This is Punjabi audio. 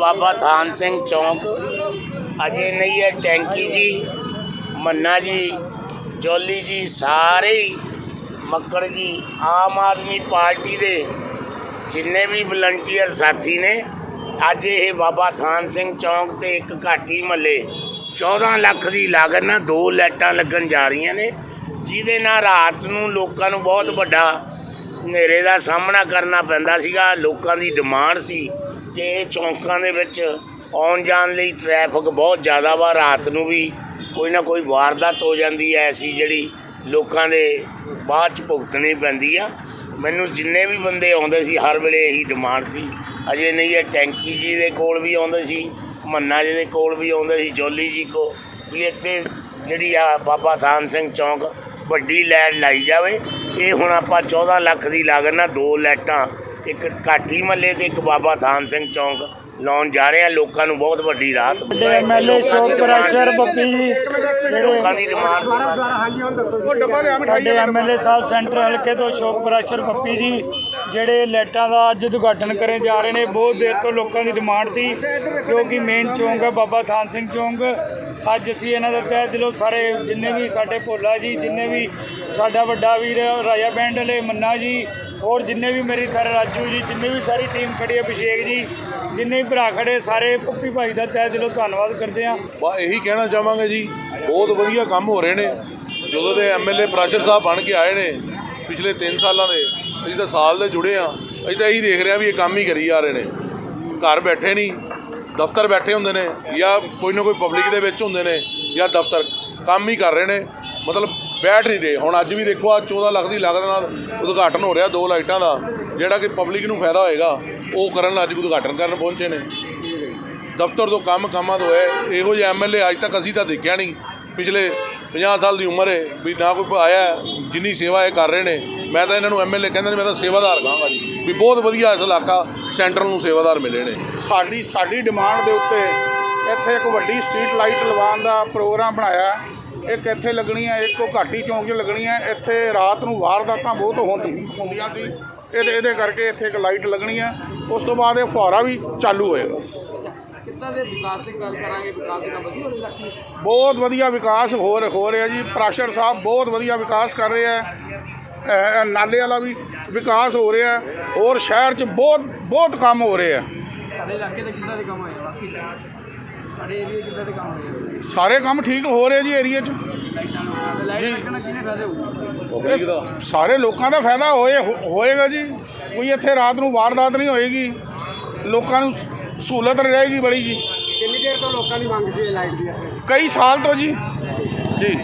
ਬਾਬਾ ਥਾਨ ਸਿੰਘ ਚੌਂਕ। ਅਜੇ ਨਹੀਂ ਹੈ ਟੈਂਕੀ ਜੀ, ਮੰਨਾ ਜੀ, ਜੋਲੀ ਜੀ, ਸਾਰੇ ਮੱਕੜ ਜੀ, ਆਮ ਆਦਮੀ ਪਾਰਟੀ ਦੇ ਜਿੰਨੇ ਵੀ ਵਲੰਟੀਅਰ ਸਾਥੀ ਨੇ, ਅੱਜ ਇਹ ਬਾਬਾ ਥਾਨ ਸਿੰਘ ਚੌਂਕ ਤੇ ਇੱਕ ਘਾਟੀ ਮੱਲੇ 14 ਲੱਖ ਦੀ ਲਾਗਤ ਨਾਲ ਦੋ ਲਾਈਟਾਂ ਲੱਗਣ ਜਾ ਰਹੀਆਂ ਨੇ, ਜਿਹਦੇ ਨਾਲ ਰਾਤ ਨੂੰ ਲੋਕਾਂ ਨੂੰ ਬਹੁਤ ਵੱਡਾ ਹਨੇਰੇ ਦਾ ਸਾਹਮਣਾ ਕਰਨਾ ਪੈਂਦਾ ਸੀਗਾ, ਲੋਕਾਂ ਦੀ ਡਿਮਾਂਡ ਸੀ। ਕਿ ਇਹ ਚੌਂਕਾਂ ਦੇ ਵਿੱਚ ਆਉਣ ਜਾਣ ਲਈ ਟ੍ਰੈਫਿਕ ਬਹੁਤ ਜ਼ਿਆਦਾ ਵਾ, ਰਾਤ ਨੂੰ ਵੀ ਕੋਈ ਨਾ ਕੋਈ ਵਾਰਦਾਤ ਹੋ ਜਾਂਦੀ ਐ ਐਸੀ ਜਿਹੜੀ ਲੋਕਾਂ ਦੇ ਬਾਅਦ ਚ ਭੁਗਤਣੀ ਪੈਂਦੀ ਆ। ਮੈਨੂੰ ਜਿੰਨੇ ਵੀ ਬੰਦੇ ਆਉਂਦੇ ਸੀ, ਹਰ ਵੇਲੇ ਇਹੀ ਡਿਮਾਂਡ ਸੀ। ਅਜੇ ਨਹੀਂ, ਇਹ ਟੈਂਕੀ ਜੀ ਦੇ ਕੋਲ ਵੀ ਆਉਂਦੇ ਸੀ, ਮੰਨਾ ਜੀ ਦੇ ਕੋਲ ਵੀ ਆਉਂਦੇ ਸੀ, ਜੋਲੀ ਜੀ ਕੋ ਵੀ ਇੱਥੇ ਜਿਹੜੀ ਆ ਬਾਬਾ ਥਾਨ ਸਿੰਘ ਚੌਂਕ ਵੱਡੀ ਲਾਈਟ ਲਾਈ ਜਾਵੇ। ਇਹ ਹੁਣ ਆਪਾਂ 14 ਲੱਖ ਦੀ ਲਾਗਤ ਨਾਲ ਦੋ ਲਾਈਟਾਂ ਇੱਕ ਕਾਠੀ ਮੱਲੇ ਤੇ ਇੱਕ ਬਾਬਾ ਥਾਨ ਸਿੰਘ ਚੌਂਕ ਲਾਉਣ ਜਾ ਰਹੇ ਆ। ਲੋਕਾਂ ਨੂੰ ਬਹੁਤ ਵੱਡੀ ਰਾਹਤ ਐਮਐਲਏ ਸ਼ੋਕ ਪ੍ਰੈਸ਼ਰ ਬੱਪੀ ਜੀ ਲੋਕਾਂ ਦੀ ਡਿਮਾਂਡ ਸੀ। ਸਾਡੇ ਐਮਐਲਏ ਸਾਹਿਬ ਸੈਂਟਰ ਹਲਕੇ ਤੋਂ ਸ਼ੋਕ ਪ੍ਰੈਸ਼ਰ ਬੱਪੀ ਜੀ ਜਿਹੜੇ ਲਾਈਟਾਂ ਦਾ ਅੱਜ ਉਦਘਾਟਨ ਕਰਨ ਜਾ ਰਹੇ ਨੇ ਬਹੁਤ ਦੇਰ ਤੋਂ ਲੋਕਾਂ ਦੀ ਡਿਮਾਂਡ ਸੀ ਕਿਉਂਕਿ ਮੇਨ ਚੌਂਕ ਹੈ ਬਾਬਾ ਥਾਨ ਸਿੰਘ ਚੌਂਕ। ਅੱਜ ਅਸੀਂ ਇਹਨਾਂ ਦਾ ਤਹਿ ਦਿਲੋਂ ਸਾਰੇ ਜਿੰਨੇ ਵੀ ਸਾਡੇ ਭੋਲਾ ਜੀ ਜਿੰਨੇ ਵੀ ਸਾਡਾ ਵੱਡਾ ਵੀਰ ਰਾਜਾ ਬੈਂਡ ਵਾਲੇ ਮੰਨਾ ਜੀ ਹੋਰ ਜਿੰਨੇ ਵੀ ਮੇਰੀ ਸਾਰੇ ਰਾਜੂ ਜੀ, ਜਿੰਨੇ ਵੀ ਸਾਰੀ ਟੀਮ ਖੜੀ ਹੈ ਅਭਿਸ਼ੇਕ ਜੀ, ਜਿੰਨੇ ਵੀ ਭਰਾ ਖੜੇ ਸਾਰੇ ਪੱਪੀ ਭਾਈ ਦਾ ਤਹਿ ਦਿਲੋਂ ਧੰਨਵਾਦ ਕਰਦੇ ਹਾਂ ਬਾ ਇਹੀ ਕਹਿਣਾ ਚਾਹਾਂਗੇ ਜੀ, ਬਹੁਤ ਵਧੀਆ ਕੰਮ ਹੋ ਰਹੇ ਨੇ। ਜਦੋਂ ਦੇ ਐਮਐਲਏ ਪ੍ਰਾਸ਼ਰ ਸਾਹਿਬ ਬਣ ਕੇ ਆਏ ਨੇ, ਪਿਛਲੇ 3 ਸਾਲਾਂ ਦੇ, ਅਸੀਂ ਤਾਂ ਸਾਲ ਦੇ ਜੁੜੇ ਆ। ਅਸੀਂ ਤਾਂ ਇਹੀ ਦੇਖ ਰਹੇ ਆ ਵੀ ਇਹ ਕੰਮ ਹੀ ਕਰੀ ਜਾ ਰਹੇ ਨੇ। ਘਰ ਬੈਠੇ ਨਹੀਂ, ਦਫ਼ਤਰ ਬੈਠੇ ਹੁੰਦੇ ਨੇ, ਜਾਂ ਕੋਈ ਨਾ ਕੋਈ ਪਬਲਿਕ ਦੇ ਵਿੱਚ ਹੁੰਦੇ ਨੇ, ਜਾਂ ਦਫ਼ਤਰ ਕੰਮ ਹੀ ਕਰ ਰਹੇ ਨੇ। ਮਤਲਬ ਬੈਠ ਨਹੀਂ ਰਹੇ। ਹੁਣ ਅੱਜ ਵੀ ਦੇਖੋ ਆ 14 ਲੱਖ ਦੀ ਲਾਗਤ ਨਾਲ ਉਦਘਾਟਨ ਹੋ ਰਿਹਾ ਦੋ ਲਾਈਟਾਂ ਦਾ। ਜਿਹੜਾ ਕਿ ਪਬਲਿਕ ਨੂੰ ਫਾਇਦਾ ਹੋਏਗਾ, ਉਹ ਕਰਨ ਅੱਜ ਉਦਘਾਟਨ ਕਰਨ ਪਹੁੰਚੇ ਨੇ। ਦਫ਼ਤਰ ਤੋਂ ਕੰਮ ਕੰਮਾਂ ਤੋਂ ਹੈ ਇਹੋ ਜਿਹੇ ਐਮਐਲਏ ਅੱਜ ਤੱਕ ਅਸੀਂ ਤਾਂ ਦੇਖਿਆ ਨਹੀਂ। ਪਿਛਲੇ 50 ਸਾਲ ਦੀ ਉਮਰ ਹੈ ਵੀ ਨਾ ਕੋਈ ਆਇਆ ਜਿੰਨੀ ਸੇਵਾ ਇਹ ਕਰ ਰਹੇ ਨੇ। ਮੈਂ ਤਾਂ ਇਹਨਾਂ ਨੂੰ ਐਮਐਲਏ ਕਹਿੰਦਾ ਨਹੀਂ ਮੈਂ ਤਾਂ ਸੇਵਾਦਾਰ ਕਹਾਂਗਾ ਜੀ, ਵੀ ਬਹੁਤ ਵਧੀਆ ਇਸ ਇਲਾਕਾ ਸੈਂਟਰਲ ਨੂੰ ਸੇਵਾਦਾਰ ਮਿਲੇ ਨੇ। ਸਾਡੀ ਸਾਡੀ ਡਿਮਾਂਡ ਦੇ ਉੱਤੇ ਇੱਥੇ ਇੱਕ ਵੱਡੀ ਸਟਰੀਟ ਲਾਈਟ ਲਵਾਉਣ ਦਾ ਪ੍ਰੋਗਰਾਮ ਬਣਾਇਆ। ਇੱਕ ਇੱਥੇ ਲੱਗਣੀ ਹੈ ਇੱਕ ਉਹ ਘਾਟੀ ਚੌਂਕ 'ਚ ਲੱਗਣੀ ਹੈ ਇੱਥੇ ਰਾਤ ਨੂੰ ਵਾਰਦਾਤਾਂ ਬਹੁਤ ਹੁੰਦੀ- ਹੁੰਦੀਆਂ ਸੀ। ਇਹਦੇ ਇਹਦੇ ਕਰਕੇ ਇੱਥੇ ਇੱਕ ਲਾਈਟ ਲੱਗਣੀ ਹੈ ਉਸ ਤੋਂ ਬਾਅਦ ਇਹ ਫੁਹਾਰਾ ਵੀ ਚਾਲੂ ਹੋਏਗਾ। ਕਿੱਦਾਂ ਦੇ ਵਿਕਾਸ ਦੀ ਗੱਲ ਕਰਾਂਗੇ? ਵਿਕਾਸ ਦਾ ਵਧੀਆ ਹੋ ਰਿਹਾ ਬਹੁਤ ਵਧੀਆ ਵਿਕਾਸ ਹੋ ਰ- ਹੋ ਰਿਹਾ ਜੀ। ਪ੍ਰਾਸ਼ਰ ਸਾਹਿਬ ਬਹੁਤ ਵਧੀਆ ਵਿਕਾਸ ਕਰ ਰਹੇ ਇਹ ਨਾਲੇ ਵਾਲਾ ਵੀ ਵਿਕਾਸ ਹੋ ਰਿਹਾ ਹੋਰ ਸ਼ਹਿਰ 'ਚ ਬਹੁਤ ਬਹੁਤ ਕੰਮ ਹੋ ਰਹੇ ਆ। ਸਾਡੇ ਇਲਾਕੇ ਦੇ ਕਿੱਦਾਂ ਦੇ ਕੰਮ ਹੋਏ ਬਾਕੀ ਸਾਡੇ ਏਰੀਆ ਕਿੱਦਾਂ ਦੇ ਕੰਮ ਹੋਏ ਆ ਸਾਰੇ ਕੰਮ ਠੀਕ ਹੋ ਰਹੇ ਜੀ ਏਰੀਆ 'ਚ। ਲਾਈਟਾਂ ਲੁੱਟਾਂ ਤੇ ਲਾਈਟ ਜੀ। ਲੱਗਣਾ ਕਿਹਨੇ ਫਾਇਦੇ ਹੋਊ? ਪਬਲਿਕ ਦਾ। ਸਾਰੇ ਲੋਕਾਂ ਦਾ ਫਾਇਦਾ ਹੋਏ ਹੋਏਗਾ ਜੀ। ਕੋਈ ਇੱਥੇ ਰਾਤ ਨੂੰ ਵਾਰਦਾਤ ਨਹੀਂ ਹੋਏਗੀ। ਲੋਕਾਂ ਨੂੰ ਸਹੂਲਤ ਰਹੇਗੀ ਬੜੀ ਜੀ। ਕਿੰਨੀ ਦੇਰ ਤੋਂ ਲੋਕਾਂ ਦੀ ਮੰਗ ਸੀ ਲਾਈਟ ਦੀ? ਕਈ ਸਾਲ ਤੋਂ ਜੀ। ਜੀ।